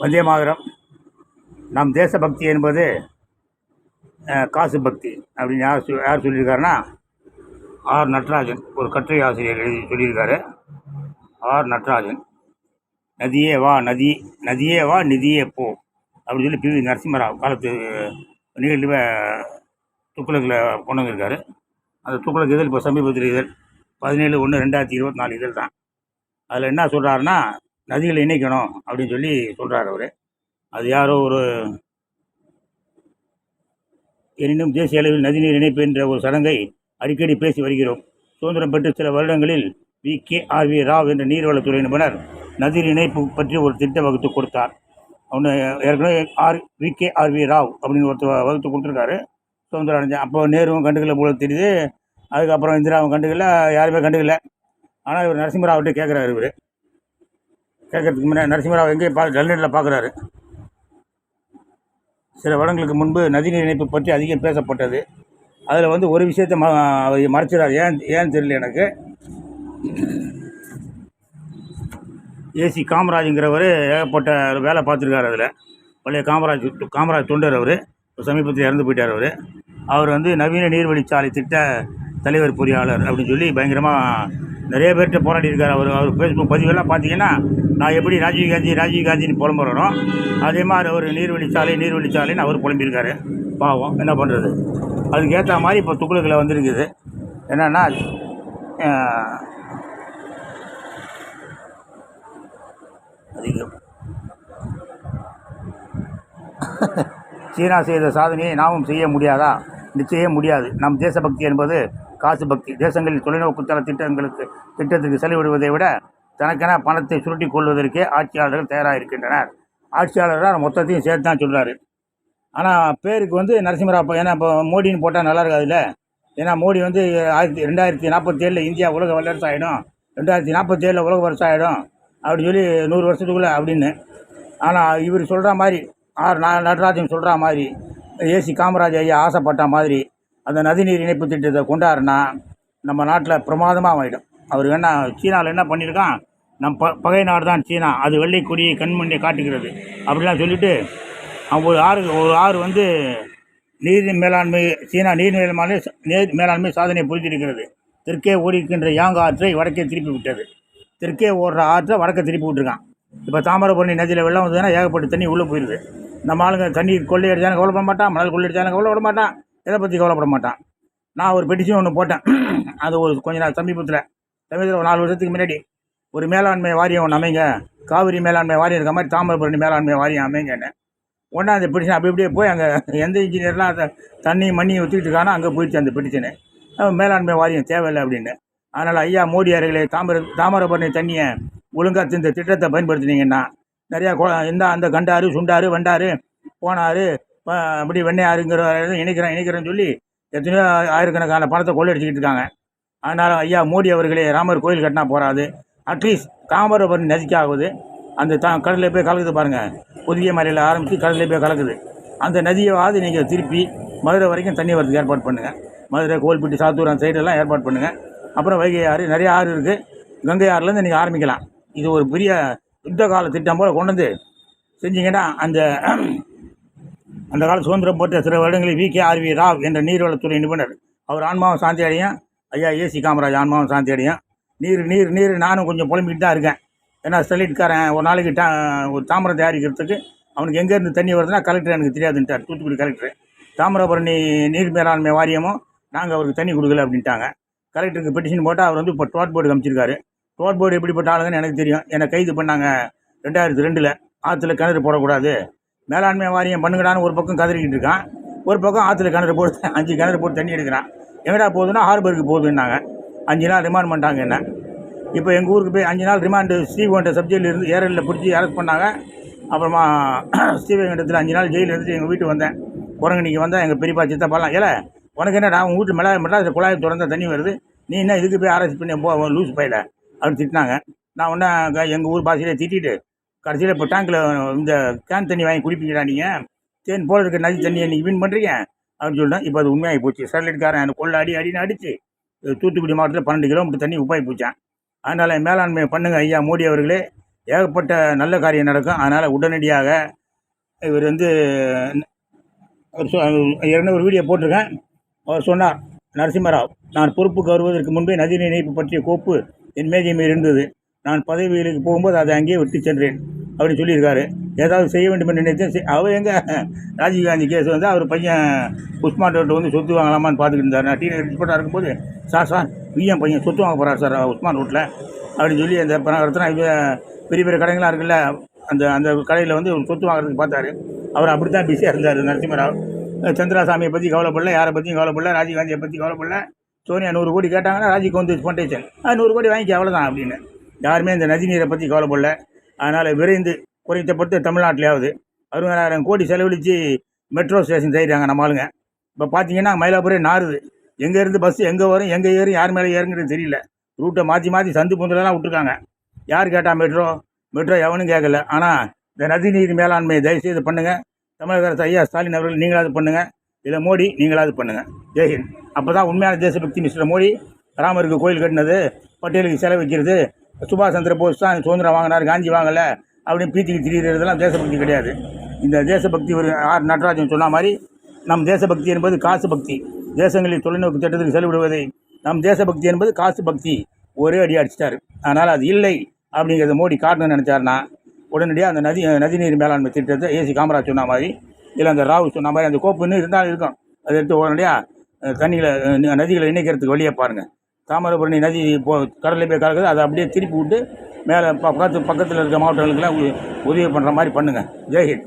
வந்தே மாதரம். நம் தேசபக்தி என்பது காசு பக்தி அப்படின்னு யார் சொல் யார் சொல்லியிருக்காருன்னா ஆர் நட்ராஜன். ஒரு கட்டுரை ஆசிரியர் எழுதி சொல்லியிருக்காரு. ஆர் நட்ராஜன். நதியே வா நதி நதியே வா நிதியே போ அப்படின்னு சொல்லி பி. வி. நரசிம்மராவ் காலத்து நிகழ்வு துக்குளக்கில் கொண்டு வந்திருக்காரு. அந்த துக்குளக் இதழ் இப்போ சமீபத்தில் இதழ் பதினேழு ஒன்று ரெண்டாயிரத்தி இருபத்தி நாலு இதழ் தான் அதில் என்ன சொல்கிறாருன்னா நதிகளை இணைக்கணும் அப்படின்னு சொல்லி சொல்கிறார் அவர். அது யாரோ ஒரு எனினும் தேசிய அளவில் நதிநீர் இணைப்பு என்ற ஒரு சடங்கை அடிக்கடி பேசி வருகிறோம். சுதந்திரம் பெற்று சில வருடங்களில் V K. R. V. Rao என்ற நீர்வளத்துறை நிபுணர் நதிநீர் இணைப்பு பற்றி ஒரு திட்டம் வகுத்து கொடுத்தார். அவனு ஏற்கனவே R. V. K. R. V. Rao அப்படின்னு ஒருத்தர் வகுத்து கொடுத்துருக்காரு. சுதந்திரம் அடைஞ்சேன் அப்போ நேருவும் கண்டுக்கல போல தெரியுது. அதுக்கப்புறம் இந்திராவும் கண்டுக்கல யாருமே கண்டுக்கல. ஆனால் இவர் நரசிம்மராவ்கிட்ட கேட்குறாரு இவர். கேட்கறதுக்கு முன்னே நரசிம்மராவ் எங்கேயும் பா டல்நெட்டில் பார்க்குறாரு சில வருடங்களுக்கு முன்பு நதிநீர் இணைப்பு பற்றி அதிகம் பேசப்பட்டது. அதில் வந்து ஒரு விஷயத்தை ம அவர் மறைச்சிடார் ஏன் ஏன்னு தெரியல எனக்கு. ஏசி காமராஜுங்கிறவர் ஏகப்பட்ட வேலை பார்த்துருக்காரு அதில். பழைய காமராஜ் காமராஜ் தொண்டர் அவர். சமீபத்தில் இறந்து போயிட்டார் அவர். அவர் வந்து நவீன நீர்வழிச்சாலை திட்ட தலைவர் பொறியாளர் அப்படின்னு சொல்லி பயங்கரமாக நிறைய பேர்கிட்ட போராடி இருக்கார். அவர் அவர் ஃபேஸ்புக் பதிவெல்லாம் பார்த்தீங்கன்னா நான் எப்படி ராஜீவ் காந்தி ராஜீவ் காந்தின்னு புலம்புறனோ அதே மாதிரி அவர் நீர்வழிச்சாலை நீர்வழிச்சாலைன்னு அவர் புலம்பியிருக்காரு. பாவம் என்ன பண்ணுறது அதுக்கேற்ற மாதிரி இப்போ துக்குளுக்கில் வந்துருக்குது. என்னென்னா அதிகம். சீனா செய்த சாதனையை நாமும் செய்ய முடியாதா? நிச்சயம் முடியாது. நம் தேசபக்தி என்பது காசு பக்தி தேசங்களில் தொலைநோக்கு திட்டங்களுக்கு திட்டத்திற்கு செலவிடுவதை விட தனக்கென பணத்தை சுருட்டி கொள்வதற்கே ஆட்சியாளர்கள் தயாராக இருக்கின்றனர் ஆட்சியாளர்கள் மொத்தத்தையும் சேர்த்து தான் சொல்கிறாரு ஆனால் பேருக்கு வந்து நரசிம்மராப்பா ஏன்னா இப்போ மோடின்னு போட்டால் நல்லா இருக்காதுல்ல ஏன்னா மோடி வந்து ஆயிரத்தி ரெண்டாயிரத்தி நாற்பத்தேழில் இந்தியா உலக வல்லரசு ஆகிடும் ரெண்டாயிரத்தி நாற்பத்தேழில் உலக வருஷம் ஆகிடும் அப்படின்னு சொல்லி நூறு வருஷத்துக்குள்ளே அப்படின்னு. ஆனால் இவர் சொல்கிற மாதிரி ஆர் ந நடராஜன் சொல்கிற மாதிரி ஏசி காமராஜ் ஐயா ஆசைப்பட்ட மாதிரி அந்த நதிநீர் இணைப்பு திட்டத்தை கொண்டாருன்னா நம்ம நாட்டில் பிரமாதமாக ஆகிடும் அவர் என்ன சீனாவில் என்ன பண்ணியிருக்கான்? நம் ப பகை நாடு தான் சீனா. அது வெள்ளை கொடியை காட்டுகிறது. அப்படிலாம் சொல்லிட்டு அவங்க ஒரு ஆறு ஒரு ஆறு வந்து நீர் மேலாண்மை சீனா நீர் மேலாண்மை நீர் மேலாண்மை சாதனை புரிந்திருக்கிறது. தெற்கே ஓடிக்கின்ற யாங் ஆற்றை வடக்கே திருப்பி விட்டது. தெற்கே ஓடுற ஆற்றை வடக்கே திருப்பி விட்டுருக்கான். இப்போ தாமிரபரணி நதியில் வெள்ளம் வந்ததுன்னா ஏகப்பட்ட தண்ணி உள்ளே போயிடுது நம்ம ஆளுங்க தண்ணி கொள்ளை அடித்தாலும் கவலைப்பட மாட்டான் மணல் கொள்ளையடிச்சாலும் கவலைப்பட மாட்டான். எதை பற்றி கவலைப்பட மாட்டான். நான் ஒரு பெட்டிஷன் ஒன்று போட்டேன். அது ஒரு கொஞ்ச நாள் சமீபத்தில். சமீபத்தில் ஒரு நாலு வருஷத்துக்கு முன்னாடி ஒரு மேலாண்மை வாரியம் ஒன்று அமைங்க. காவிரி மேலாண்மை வாரியம் இருக்க மாதிரி தாமிரபரணி மேலாண்மை வாரியம் அமைங்கன்னு. ஒன்றா அந்த பெட்டிஷன் அப்படி இப்படியே போய் அங்கே எந்த இன்ஜினியர்லாம் அந்த தண்ணி மண்ணி ஊற்றிக்கிட்டு இருக்கானோ அங்கே போயிடுச்சு அந்த பெட்டிஷனு மேலாண்மை வாரியம் தேவையில்லை அப்படின்னு. அதனால் ஐயா மோடி அவர்களே தாமிர தாமிரபரணி தண்ணியை ஒழுங்காக இந்த திட்டத்தை பயன்படுத்தினீங்கன்னா நிறையா கொ இந்த அந்த கண்டாறு சுண்டாறு வண்டாறு போனாறு அப்படி வெண்ணையாருங்கிற இணைக்கிறேன் இணைக்கிறேன்னு சொல்லி எத்தனையோ ஆயிரக்கணக்கான பணத்தை கொள்ளையடிச்சிக்கிட்டு இருக்காங்க. அதனால் ஐயா மோடி அவர்களே ராமர் கோயில் கட்டினா போகாது அட்லீஸ்ட் தாமிரபரணி நதிக்காகுது அந்த தா கடலில் போய் கலக்குது பாருங்கள் புதிய மலையில் ஆரம்பித்து கடலில் போய் கலக்குது. அந்த நதியவாது நீங்கள் திருப்பி மதுரை வரைக்கும் தண்ணி வரதுக்கு ஏற்பாடு பண்ணுங்கள் மதுரை கோல்பட்டி சாத்தூர் அந்த சைடெல்லாம் ஏற்பாடு பண்ணுங்கள் அப்புறம் வைகை ஆறு நிறைய ஆறு இருக்குது கங்கை ஆறுலேருந்து நீங்கள் ஆரம்பிக்கலாம். இது ஒரு பெரிய யுத்த கால திட்டம் போல் கொண்டு வந்து செஞ்சீங்கன்னா அந்த அந்த கால சுதந்திரம் போட்ட சில வருடங்களில் வி கே ஆர்வி ராவ் என்ற நீர்வளத்துறை நிபுணர். அவர் ஆன்மாவும் சாந்தி அடையும் ஐயா ஏசி காமராஜ் ஆன்மாவும் சாந்தி அடையும் நீர் நீர் நீர் நானும் கொஞ்சம் புலம்பிக்கிட்டு தான் இருக்கேன். ஏன்னா ஸ்டெர்லைட்காரன் ஒரு நாளைக்கு டா ஒரு தாமரை தயாரிக்கிறதுக்கு அவனுக்கு எங்கேருந்து தண்ணி வருதுன்னா கலெக்டர் எனக்கு தெரியாதுன்ட்டார் தூத்துக்குடி கலெக்டர். தாமிரபரணி நீர் மேலாண்மை வாரியமும் நாங்கள் அவருக்கு தண்ணி கொடுக்கல அப்படின்ட்டாங்க. கலெக்டருக்கு பெட்டிஷன் போட்டால் அவர் வந்து இப்போ டோட் போர்டு காமிச்சிருக்காரு. டோட் போர்டு எப்படிப்பட்ட ஆளுங்கன்னு எனக்கு தெரியும். என்னை கைது பண்ணாங்க ரெண்டாயிரத்தி ரெண்டில். ஆற்றுல கிணறு போடக்கூடாது. மேலாண்மை வாரியம் பண்ணுங்கடான்னு ஒரு பக்கம் கதறிக்கிட்டு இருக்கான். ஒரு பக்கம் ஆற்றுல கிணறு போட்டு அஞ்சு கிணறு போட்டு தண்ணி எடுக்கிறான். எங்கடா போகுதுன்னா ஹார்பருக்கு போகுதுன்னாங்க. அஞ்சு நாள் ரிமாண்ட் பண்ணிட்டாங்க என்ன? இப்போ எங்கள் ஊருக்கு போய் அஞ்சு நாள் ரிமாண்டு ஸ்ரீவைகுண்ட சப்ஜெக்டில் இருந்து ஏரலில் பிடிச்சி அரெஸ்ட் பண்ணாங்க. அப்புறமா ஸ்ரீவைகுண்டத்தில் அஞ்சு நாள் ஜெயிலில் இருந்துட்டு எங்கள் வீட்டுக்கு வந்தேன். குரங்கணிக்கு வந்தால் எங்கள் பெரியப்பா சித்தப்பாலாம் ஏல உனக்கு என்னடா உங்கள் வீட்டு மேலே மட்டும் அது குழாய் திறந்தா தண்ணி வருது. நீ என்ன இதுக்கு போய் அரெஸ்ட் பண்ணி போ லூஸ் பையில அப்படின்னு திட்டினாங்க. நான் ஒன்றா எங்கள் ஊர் பாஷையிலே திட்டிட்டு கடைசியில் இப்போ டேங்கில் இந்த கேன் தண்ணி வாங்கி குடிப்பீங்களா நீங்கள் தேன் போல இருக்க நதி தண்ணியை நீங்கள் வின் பண்ணுறீங்க அப்படின்னு சொல்லிட்டேன் இப்போ அது உண்மையாகி போச்சு. ஸ்டெர்லைட்காரன் எனக்கு கொள்ள அடி அடின்னு அடிச்சு தூத்துக்குடி மாவட்டத்தில் பன்னெண்டு கிலோமீட்டர் தண்ணி உப்பாகி போச்சான் அதனால் மேலாண்மை பண்ணுங்கள் ஐயா மோடி அவர்களே. ஏகப்பட்ட நல்ல காரியம் நடக்கும். அதனால் உடனடியாக இவர் வந்து அவர் ஒரு வீடியோ போட்டிருக்கேன். அவர் சொன்னார் நரசிம்மராவ் நான் பொறுப்புக்கு வருவதற்கு முன்பே நதிநீர் இணைப்பு பற்றிய கோப்பு என் மேஜை மீது இருந்தது. நான் பதவிகளுக்கு போகும்போது அதை அங்கேயே விட்டு சென்றேன் அப்படின்னு சொல்லியிருக்காரு. ஏதாவது செய்ய வேண்டும் என்று நினைத்தேன் செய்- அவர் எங்கே? ராஜீவ்காந்தி கேஸ் வந்து அவர் பையன் உஸ்மான் ரோட்டை வந்து சொத்து வாங்கலாமான்னு பார்த்துக்கிட்டு இருந்தார். நான் டீனர் ரிப்போர்ட்டாக இருக்கும்போது சார் சார் விஎம் பையன் சொத்து வாங்க போகிறார் சார் உஸ்மான் ரோட்டில். அப்படின்னு சொல்லி அந்த பணக்காரத்தில் பெரிய பெரிய கடைங்களாம் இருக்குல்ல அந்த அந்த கடையில் வந்து சொத்து வாங்குறதுக்கு பார்த்தாரு. அவர் அப்படி தான் பிஸியாக இருந்தார் நரசிம்மராவ். சந்திராசாமியை பற்றி கவலைப்படல யாரை பற்றியும் கவலைப்படல ராஜீவ்காந்தியை பற்றி கவலைப்படல. சோனியா நூறு கோடி கேட்டாங்கன்னா ராஜீவ் வந்து ஃபவுண்டேஷன் நூறு கோடி வாங்கிக்க அவ்வளோதான் அப்படின்னு. யாருமே இந்த நதி நீரை பற்றி கவலைப்படல. அதனால் விரைந்து குறைந்தபட்ச தமிழ்நாட்டிலேயாவது அறுபதாயிரம் கோடி செலவழித்து மெட்ரோ ஸ்டேஷன் செய்கிறாங்க நம்ம ஆளுங்க. இப்போ பார்த்தீங்கன்னா மயிலாப்பூரே நாறுது. எங்கேருந்து பஸ் எங்கே வரும் எங்கே ஏறும் யார் மேலே ஏறுங்கிறது தெரியல. ரூட்டை மாற்றி மாற்றி சந்து புந்தலெல்லாம் விட்டுருக்காங்க. யார் கேட்டால் மெட்ரோ மெட்ரோ எவனும் கேட்கல ஆனால் இந்த நதிநீர் மேலாண்மையை தயவுசெய்து பண்ணுங்கள் தமிழக அரசு ஐயா ஸ்டாலின் அவர்கள் நீங்களாவது பண்ணுங்கள் இல்லை மோடி நீங்களாவது பண்ணுங்கள் ஜெயஹிந்த் அப்போ தான் உண்மையான தேசபக்தி மிஸ்டர் மோடி ராமருக்கு கோயில் கட்டினது பட்டேலுக்கு செலவு வைக்கிறது சுபாஷ் சந்திர போஸ் தான் சுதந்திரம் வாங்கினார் காந்தி வாங்கலை அப்படின்னு பீச்சிக்கு திரிகிறதெல்லாம் தேசபக்தி கிடையாது. இந்த தேசபக்தி ஒரு ஆர் நடராஜன் சொன்ன மாதிரி நம் தேசபக்தி என்பது காசு பக்தி. தேசங்களில் தொலைநோக்கு திட்டத்துக்கு செலவிடுவதை நம் தேசபக்தி என்பது காசு பக்தி. ஒரே அடி அடிச்சிட்டார். அதனால் அது இல்லை அப்படிங்கிறத மோடி காட்டணும்னு நினச்சாருன்னா உடனடியாக அந்த நதி நதிநீர் மேலாண்மை திட்டத்தை ஏசி காமராஜ் சொன்ன மாதிரி இல்லை அந்த ராவு சொன்ன மாதிரி அந்த கோப்புன்னு இருந்தாலும் இருக்கும். அதை எடுத்து உடனடியாக தண்ணியில் நதிகளை இணைக்கிறதுக்கு வழியை பாருங்கள் தாமிரபரணி நதி போ கடலில் போய் கலக்குது அதை அப்படியே திருப்பி விட்டு மேலே பக்கத்து பக்கத்தில் இருக்க மாவட்டங்களுக்கெல்லாம் உ- உதவி பண்ணுற மாதிரி பண்ணுங்கள் ஜெய்ஹிந்த்.